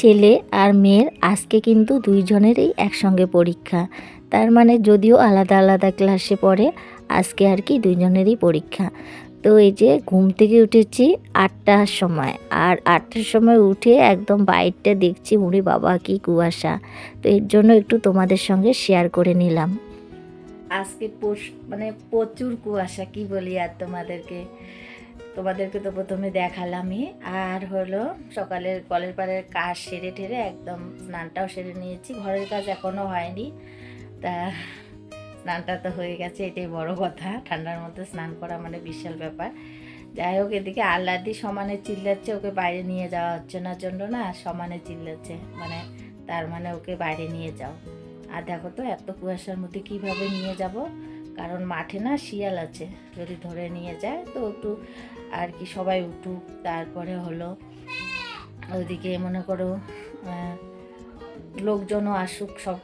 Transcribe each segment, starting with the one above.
ছেলে আর মেয়ের আজকে কিন্তু দুইজনেরই একসঙ্গে পরীক্ষা। তার মানে যদিও আলাদা আলাদা ক্লাসে পড়ে, আজকে আর কি দুইজনেরই পরীক্ষা। তো এই যে ঘুম থেকে উঠেছি আটটার সময়, আর আটটার সময় উঠে একদম বাইরটা দেখছি উড়ি বাবা, কি কুয়াশা। তো এর জন্য একটু তোমাদের সঙ্গে শেয়ার করে নিলাম। আজকে মানে প্রচুর কুয়াশা, কি বলি আর তোমাদেরকে? তোমাদেরকে তো প্রথমে দেখালামই। আর হলো সকালের কলের পাড়ের কাজ সেরে টেরে একদম স্নানটাও সেরে নিয়েছি। ঘরের কাজ এখনও হয়নি। তা স্নানটা তো হয়ে গেছে, এটাই বড় কথা। ঠান্ডার মধ্যে স্নান করা মানে বিশাল ব্যাপার। যাই হোক, এদিকে আল্লাদি সমানে চিল্লাচ্ছে, ওকে বাইরে নিয়ে যাওয়া হচ্ছে না জন্য না, সমানে চিল্লাচ্ছে। মানে তার মানে ওকে বাইরে নিয়ে যাও। আর দেখো তো, এত কুয়াশার মধ্যে কীভাবে নিয়ে যাব? কারণ মাঠে না শিয়াল আছে, যদি ধরে নিয়ে যায় তো একটু আর কি সবাই উঠুক। তারপরে হলো ওইদিকে মনে করো লোকজনও আসুক সব।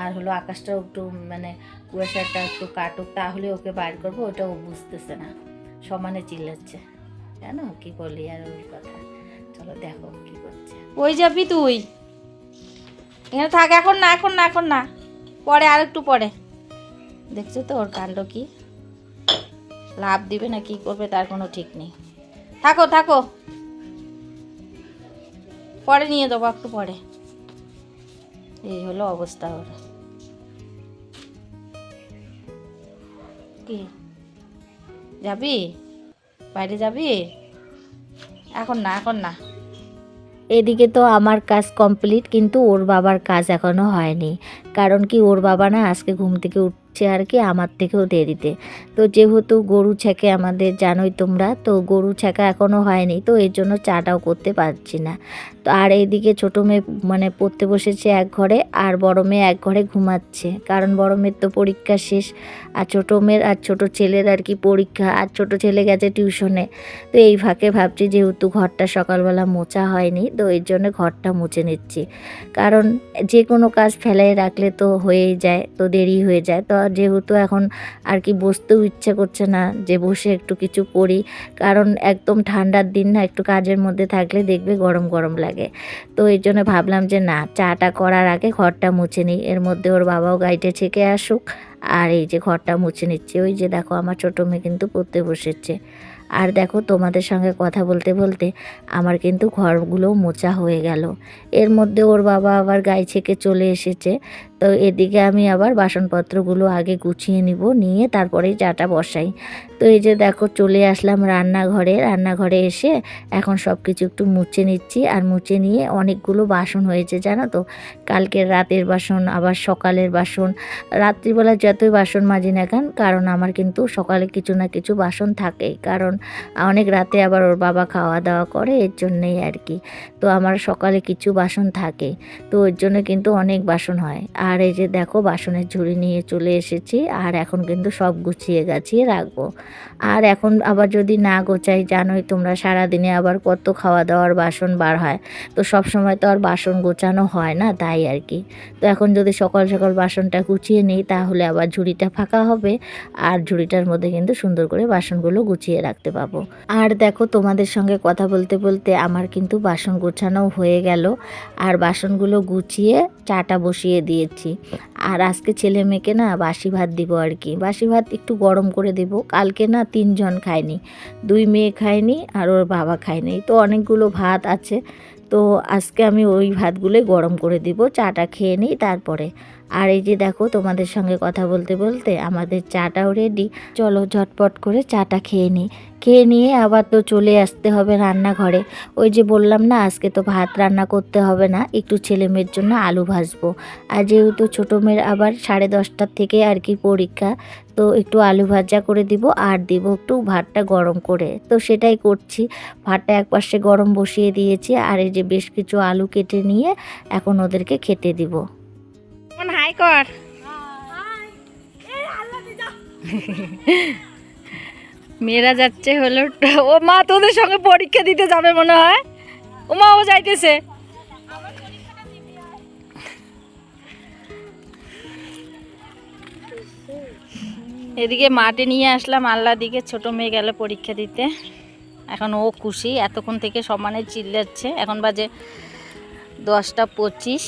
আর হলো আকাশটাও একটু মানে কুয়াশাটা একটু কাটুক, তাহলে ওকে বার করব, ওটা ও বুঝতেছে না। সমানে চিল্লাচ্ছে, জানো কি বলি আর ওই কথা। চলো দেখো কি করছে। ওই যাবি তুই? এখানে থাক, এখন না এখন না এখন না। পরে আর একটু পরে। দেখছ তো ওর কাণ্ড কি? লাভ দিবে না, কি করবে তার কোনো ঠিক নেই। থাকো থাকো। পরে নিয়ে দেবো একটু পরে। এই হলো অবস্থা ওর। কি? যাবি? বাইরে যাবি? এখন না এখন না। এদিকে তো আমার কাজ কমপ্লিট, কিন্তু ওর বাবার কাজ এখনও হয়নি। কারণ কি, ওর বাবা না আজকে ঘুম থেকে উঠছে আর কি আমার থেকেও দেরিতে তো যেহেতু গরু ছেঁকে আমাদের জানোই তোমরা, তো গরু ছেঁকা এখনও হয়নি, তো এর জন্য চাটাও করতে পারছি না। আর এইদিকে ছোটো মেয়ে মানে পড়তে বসেছে এক ঘরে আর বড় মেয়ে এক ঘরে ঘুমাচ্ছে। কারণ বড় মেয়ের তো পরীক্ষা শেষ আর ছোটো মেয়ের আর ছোটো ছেলের আর কি পরীক্ষা আর ছোটো ছেলে গেছে টিউশনে। তো এই ফাঁকে ভাবছি যেহেতু ঘরটা সকালবেলা মোছা হয়নি, তো এর জন্য ঘরটা মুছে নিচ্ছি। কারণ যে কোনো কাজ ফেলাই রাখলে তো হয়েই যায়, তো দেরি হয়ে যায়। তো যেহেতু এখন আর কি বসতেও ইচ্ছে করছে না যে বসে একটু কিছু করি, কারণ একদম ঠান্ডার দিন না একটু কাজের মধ্যে থাকলে দেখবে গরম গরম লাগে। তো এর জন্য ভাবলাম যে না, চাটা করার আগে ঘরটা মুছে নিই। এর মধ্যে ওর বাবাও গাড়িটা ছেঁকে আসুক। আর এই যে ঘরটা মুছে নিচ্ছে, ওই যে দেখো আমার ছোটো মেয়ে কিন্তু পড়তে বসেছে। আর দেখো তোমাদের সঙ্গে কথা বলতে বলতে আমার কিন্তু ঘরগুলো মোচা হয়ে গেল। এর মধ্যে ওর বাবা আবার গায়ে ছেঁকে চলে এসেছে। তো এদিকে আমি আবার বাসনপত্রগুলো আগে গুছিয়ে নিব, নিয়ে তারপরেই চাটা বসাই। তো এই যে দেখো চলে আসলাম রান্নাঘরে রান্নাঘরে এসে এখন সব কিছু একটু মুছে নিচ্ছি। আর মুছে নিয়ে অনেকগুলো বাসন হয়েছে, জানো তো? কালকের রাতের বাসন, আবার সকালের বাসন। রাত্রিবেলা যতই বাসন মাজি না কেন, কারণ আমার কিন্তু সকালে কিছু না কিছু বাসন থাকেই। কারণ অনেক রাতে আবার ওর বাবা খাওয়া দাওয়া করে, এর জন্যেই আর কি। তো আমার সকালে কিছু বাসন থাকে, তো ওর জন্য কিন্তু অনেক বাসন হয়। আর এই যে দেখো বাসনের ঝুড়ি নিয়ে চলে এসেছি, আর এখন কিন্তু সব গুছিয়ে গাছিয়ে রাখব। আর এখন আবার যদি না গোছাই, জানোই তোমরা সারাদিনে আবার কত খাওয়া দাওয়ার বাসন বার হয়। তো সব সময় তো আর বাসন গোছানো হয় না, তাই আর কি। তো এখন যদি সকাল সকাল বাসনটা গুছিয়ে নিই, তাহলে আবার ঝুড়িটা ফাঁকা হবে, আর ঝুড়িটার মধ্যে কিন্তু সুন্দর করে বাসনগুলো গুছিয়ে রাখতে পাবো। আর দেখো তোমাদের সঙ্গে কথা বলতে বলতে আমার কিন্তু বাসন গোছানো হয়ে গেল, আর বাসনগুলো গুছিয়ে চাটা বসিয়ে দিয়েছি। আর আজকে ছেলে মেয়েকে না বাসি ভাত দিব আর কি। বাসি ভাত একটু গরম করে দেব। কালকে না তিনজন খায়নি দুই মেয়ে খায়নি আর ওর বাবা খায়নি তো অনেকগুলো ভাত আছে। তো আজকে আমি ওই ভাতগুলোই গরম করে দিব। চাটা খেয়ে নিই তারপরে। আর এই যে দেখো, তোমাদের সঙ্গে কথা বলতে বলতে আমাদের চাটাও রেডি চলো ঝটপট করে চাটা খেয়ে নিই। খেয়ে নিয়ে আবার তো চলে আসতে হবে রান্নাঘরে। ওই যে বললাম না, আজকে তো ভাত রান্না করতে হবে না, একটু ছেলে মেয়ের জন্য আলু ভাজবো। আর যেহেতু ছোটো মেয়ের আবার সাড়ে দশটার থেকে আর কি পরীক্ষা, তো একটু আলু ভাজা করে দিব আর দিব একটু ভাতটা গরম করে। তো সেটাই করছি। ভাতটা এক পাশে গরম বসিয়ে দিয়েছি, আর এই যে বেশ কিছু আলু কেটে নিয়ে এখন ওদেরকে খেতে দিব। হাই কর। মেয়েরা যাচ্ছে হলো ও মা তোদের সঙ্গে পরীক্ষা দিতে যাবে মনে হয়। ও মা ও যাইতেছে। এদিকে মাঠে নিয়ে আসলাম আল্লাহ দিকে। ছোট মেয়ে গেল পরীক্ষা দিতে। এখন ও খুশি এতক্ষণ থেকে সমানে চিল্লাচ্ছে। এখন বাজে দশটা পঁচিশ।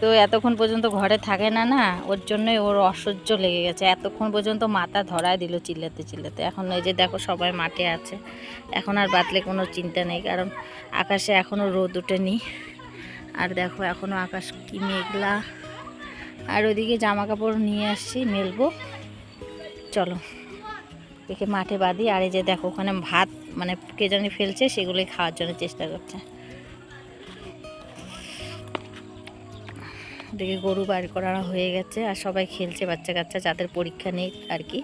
তো এতক্ষণ পর্যন্ত ঘরে থাকে না না, ওর জন্যই ওর অসহ্য লেগে গেছে। এতক্ষণ পর্যন্ত মাথা ধরায় দিল চিল্লাতে চিল্লাতে। এখন এই যে দেখো সবাই মাঠে আছে, এখন আর বাতলে কোনো চিন্তা নেই, কারণ আকাশে এখনও রোদ ওঠেনি। আর দেখো এখনও আকাশ কি মেঘলা। আর ওইদিকে জামা কাপড় নিয়ে আসছি, মেলবো। চলো, একে মাঠে বাঁধি। আর এই যে দেখো ওখানে ভাত মানে কে জানি ফেলছে, সেগুলোই খাওয়ার জন্য চেষ্টা করছে। দেখে গরু বার করা হয়ে গেছে আর সবাই খেলছে বাচ্চা কাচ্চা, যাদের পরীক্ষা নেই আর কি।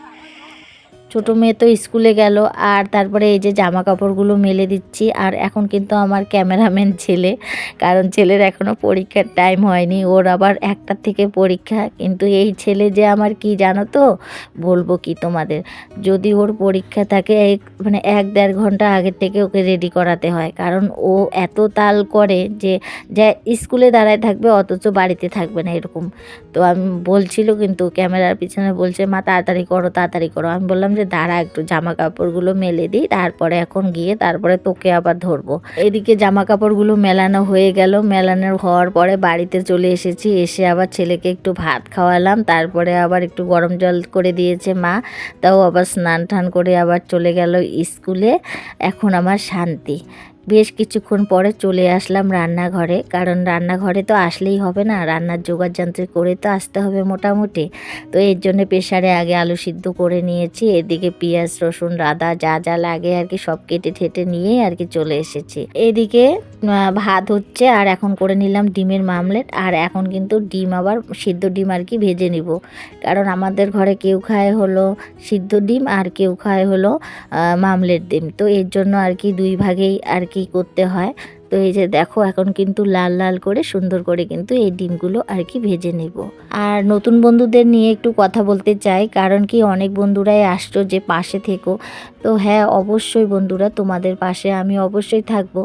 ছোটো মেয়ে তো স্কুলে গেল, আর তারপরে এই যে জামা কাপড়গুলো মেলে দিচ্ছি, আর এখন কিন্তু আমার ক্যামেরাম্যান ছেলে, কারণ ছেলের এখনও পরীক্ষার টাইম হয়নি, ওর আবার একটার থেকে পরীক্ষা, কিন্তু এই ছেলে যে আমার কি জানো তো, বলব কি তোমাদের, যদি ওর পরীক্ষা থাকে এক মানে এক দেড় ঘণ্টা আগের থেকে ওকে রেডি করাতে হয়, কারণ ও এত তাল করে যে, যা স্কুলে দাঁড়ায় থাকবে, অথচ বাড়িতে থাকবে না এরকম। তো আমি বলছিল কিন্তু ক্যামেরার পিছনে বলছে, মা, তাড়াতাড়ি করো তাড়াতাড়ি করো। আমি বললাম যে দাঁড়া, একটু জামা কাপড়গুলো মেলে দিই, তারপরে এখন গিয়ে তারপরে তোকে আবার ধরবো। এদিকে জামা কাপড়গুলো মেলানো হয়ে গেল। মেলানোর হওয়ার পরে বাড়িতে চলে এসেছি। এসে আবার ছেলেকে একটু ভাত খাওয়ালাম। তারপরে আবার একটু গরম জল করে দিয়েছে মা। তাও আবার স্নান টান করে আবার চলে গেল স্কুলে। এখন আমার শান্তি। বেশ কিছুক্ষণ পরে চলে আসলাম রান্নাঘরে। কারণ রান্নাঘরে তো আসলেই হবে না, রান্নার জোগাড় যন্ত্র করে তো আসতে হবে মোটামুটি। তো এর জন্য প্রেশারে আগে আলু সিদ্ধ করে নিয়েছি, এদিকে পেঁয়াজ, রসুন রাদা যা যা লাগে আর কি সব কেটে ঠেটে নিয়ে আর কি চলে এসেছি। এদিকে ভাত হচ্ছে আর এখন করে নিলাম ডিমের মামলেট। আর এখন কিন্তু ডিম আবার সিদ্ধ ডিম আর কি ভেজে নিব। কারণ আমাদের ঘরে কেউ খায় হলো সিদ্ধ ডিম আর কেউ খায় হলো মামলেট ডিম। তো এর জন্য আর কি দুই ভাগেই আর কি করতে হয়। তো এই যে দেখো, এখন কিন্তু লাল লাল করে সুন্দর করে কিন্তু এই ডিমগুলো আর কি ভেজে নেব। আর নতুন বন্ধুদের নিয়ে একটু কথা বলতে চাই, কারণ কি অনেক বন্ধুরাই আসছো যে পাশে থেকো। তো হ্যাঁ অবশ্যই বন্ধুরা তোমাদের পাশে আমি অবশ্যই থাকব।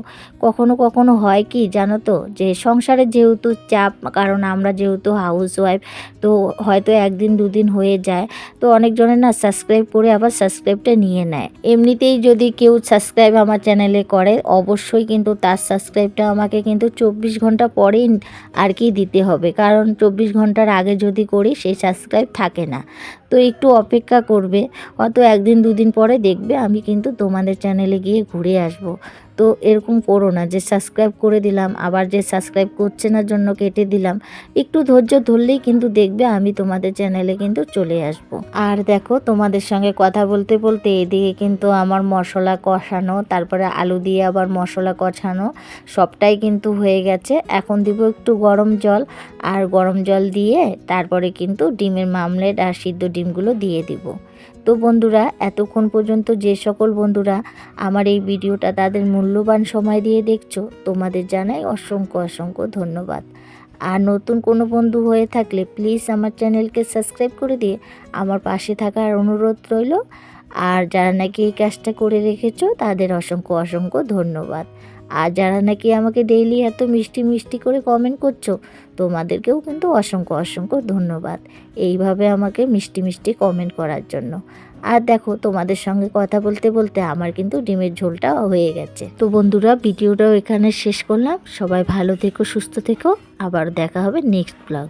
কখনো কখনো হয় কি জানো তো? যে সংসারের যেহেতু চাপ, কারণ আমরা যেহেতু হাউস ওয়াইফ তো হয়তো একদিন দুদিন হয়ে যায়। তো অনেকজনের না সাবস্ক্রাইব করে আবার সাবস্ক্রাইবটা নিয়ে নেয়। এমনিতেই যদি কেউ সাবস্ক্রাইব আমার চ্যানেলে করে, অবশ্যই কিন্তু তার সাবস্ক্রাইবটা আমাকে কিন্তু চব্বিশ ঘণ্টা পরেই আর কি দিতে হবে। কারণ চব্বিশ ঘণ্টার আগে যদি করি সেই সাবস্ক্রাইব থাকে না। তো একটু অপেক্ষা করবে। হয়তো একদিন দুদিন পরে দেখবে, আমি কিন্তু তোমাদের চ্যানেলে গিয়ে ঘুরে আসব। তো এরকম করো না, যে সাবস্ক্রাইব করে দিলাম, আবার যে সাবস্ক্রাইব করছে না জন্য কেটে দিলাম, একটু ধৈর্য ধরলেই কিন্তু দেখবে আমি তোমাদের চ্যানেলে কিন্তু চলে আসব। আর দেখো তোমাদের সঙ্গে কথা বলতে বলতে এদিকে কিন্তু আমার মশলা কষানো, তারপরে আলু দিয়ে আবার মশলা কষানো, সবটাই কিন্তু হয়ে গেছে। এখন দিব একটু গরম জল, আর গরম জল দিয়ে তারপরে কিন্তু ডিমের মামলেট আর সিদ্ধ ডিমগুলো দিয়ে দিব। তো বন্ধুরা, এতক্ষণ পর্যন্ত যে সকল বন্ধুরা আমার এই ভিডিওটা তাদের মূল্যবান সময় দিয়ে দেখছ, তোমাদের জানাই অসংখ্য অসংখ্য ধন্যবাদ। আর নতুন কোনো বন্ধু হয়ে থাকলে প্লিজ আমার চ্যানেলকে সাবস্ক্রাইব করে দিয়ে আমার পাশে থাকার অনুরোধ রইল। আর যারা নাকি এই কাজটা করে রেখেছো, তাদের অসংখ্য অসংখ্য ধন্যবাদ। আর যারা নাকি আমাকে ডেইলি এত মিষ্টি মিষ্টি করে কমেন্ট করছ, তোমাদেরকেও কিন্তু অসংখ্য অসংখ্য ধন্যবাদ এইভাবে আমাকে মিষ্টি মিষ্টি কমেন্ট করার জন্য। আর দেখো, তোমাদের সঙ্গে কথা বলতে বলতে আমার কিন্তু ডিমের ঝোলটা হয়ে গেছে। তো বন্ধুরা, ভিডিওটাও এখানে শেষ করলাম। সবাই ভালো থেকো, সুস্থ থেকো। আবার দেখা হবে নেক্সট ব্লগ